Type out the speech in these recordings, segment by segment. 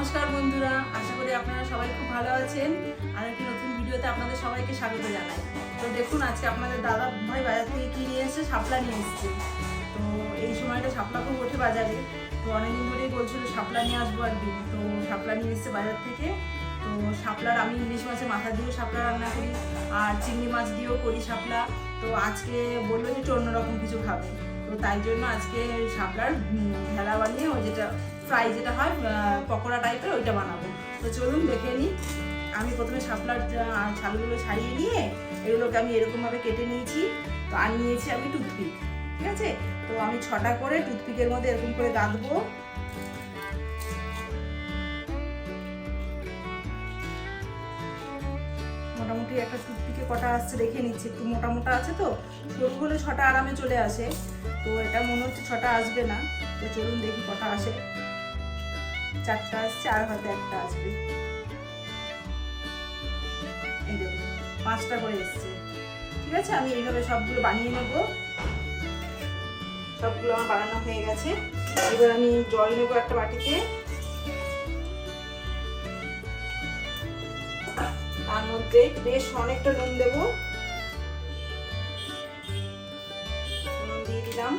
নমস্কার বন্ধুরা, আশা করি আপনারা সবাই খুব ভালো আছেন। আর একটি নতুন ভিডিওতে আপনাদের সবাইকে স্বাগত জানাই। তো দেখুন, আজকে আপনাদের দাদা ভাই বাজার থেকে কি নিয়ে এসেছে? শাপলা নিয়ে এসেছে। তো এই সময়টা শাপলা খুব ওঠে বাজারে। তো অনেকদিন ধরেই বলছিল, শাপলা নিয়ে আসব একদিন তো শাপলা নিয়ে এসেছে বাজার থেকে। তো শাপলার আমি ইলিশ মাছের মাথা দিয়েও শাপলা রান্না করি, আর চিংড়ি মাছ দিয়েও করি শাপলা। তো আজকে বলল যে একটু অন্যরকম কিছু খাবে। তো তাই জন্য আজকে শাপলার ভেলা বানিয়ে ওই যেটা ফ্রাই যেটা হয় পকোড়া টাইপের ওইটা বানাবো। তো চলুন দেখে নিই আমি প্রথমে শাপলার ছালগুলো ছাড়িয়ে নিয়ে এগুলোকে আমি এরকমভাবে কেটে নিয়েছি। তো আর নিয়েছি আমি টুথপিক, ঠিক আছে? তো আমি ছটা করে টুথপিকের মধ্যে এরকম করে গাঁথবো মোটামুটি একটা টুথপিকে কটা আসছে দেখে নিচ্ছি। একটু মোটা মোটা আছে তো সরু হলে ছটা আরামে চলে আসে। তো এটা মনে হচ্ছে ছটা আসবে না। তো চলুন দেখি কটা আসে। চারটা আসছে, আর হয়তো একটা আসবে। পাঁচটা করে এসছে। ঠিক আছে? আমি এইভাবে সবগুলো বানিয়ে নেব। সবগুলো আমার বানানো হয়ে গেছে। এবার আমি জল নেব একটা বাটিতে। তার মধ্যে বেশ অনেকটা নুন দেবো। নুন দিয়ে দিলাম।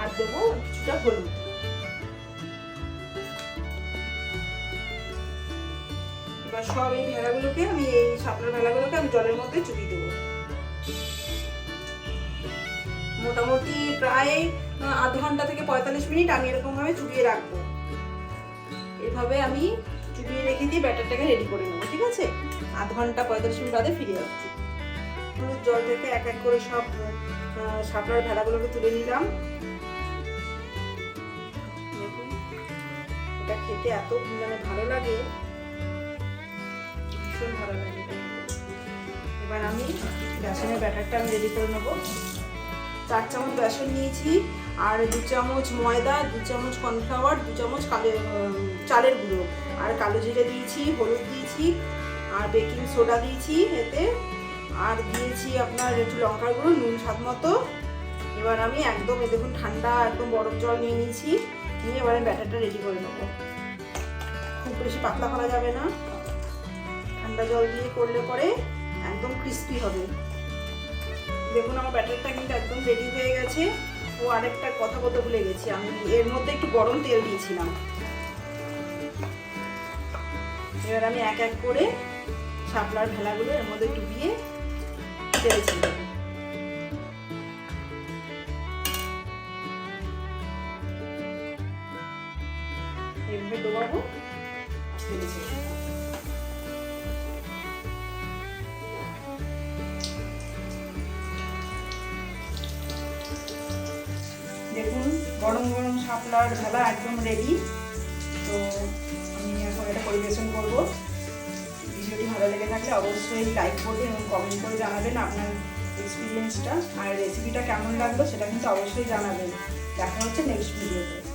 আর দেবো কিছুটা হলুদ। এবার সব এই ভেড়াগুলোকে আমি, এই শাপলার ভেড়াগুলোকে আমি জলের মধ্যে চুপিয়ে দেবো। মোটামুটি প্রায়, আধ ঘণ্টা থেকে পঁয়তাল্লিশ মিনিট আমি এরকম ভাবে চুপিয়ে রাখব। এভাবে আমি চুপিয়ে রেখে দিয়ে ব্যাটারটাকে রেডি করে নেব, ঠিক আছে? আধ ঘণ্টা পঁয়তাল্লিশ মিনিট বাদে ফিরে যাচ্ছি। হলুদ জল থেকে এক এক করে সব শাপলার ভেড়াগুলোকে তুলে নিলাম। এটা খেতে এত মানে ভালো লাগে। ভীষণ ভালো লাগে এবার আমি বেসনের ব্যাটারটা আমি রেডি করে নেব। চার চামচ বেসন নিয়েছি, আর দু চামচ ময়দা, দু চামচ কর্নফ্লাওয়ার, দু চামচ কালো চালের গুঁড়ো। আর কালো জিরে দিয়েছি, হলুদ দিয়েছি, আর বেকিং সোডা দিয়েছি এতে। আর দিয়েছি আপনার একটু লঙ্কার গুঁড়ো, নুন স্বাদ মতো। এবার আমি একদম এ দেখুন, ঠান্ডা একদম বরফ জল নিয়ে নিয়েছি। নিয়ে এবার ব্যাটারটা রেডি করে নেব। খুব বেশি পাতলা করা যাবে না। ঠান্ডা জল দিয়ে করলে পরে একদম ক্রিস্পি হবে। দেখুন, আমার ব্যাটারটা কিন্তু একদম রেডি হয়ে গেছে। ও আরেকটা কথা বলতে ভুলে গেছি। আমি এর মধ্যে একটু গরম তেল দিয়েছিলাম। এবার আমি এক এক করে শাপলার ভেলাগুলো এর মধ্যে ডুবিয়ে তেল দেখুন, গরম গরম শাপলার ভেলা একদম রেডি তো পরিবেশন করব। ভিডিওটি ভালো লেগে থাকলে অবশ্যই লাইক করবেন এবং কমেন্ট করে জানাবেন আপনার এক্সপিরিয়েন্সটা আর রেসিপিটা কেমন লাগল সেটা কিন্তু অবশ্যই জানাবেন। দেখা হচ্ছে নেক্সট ভিডিওতে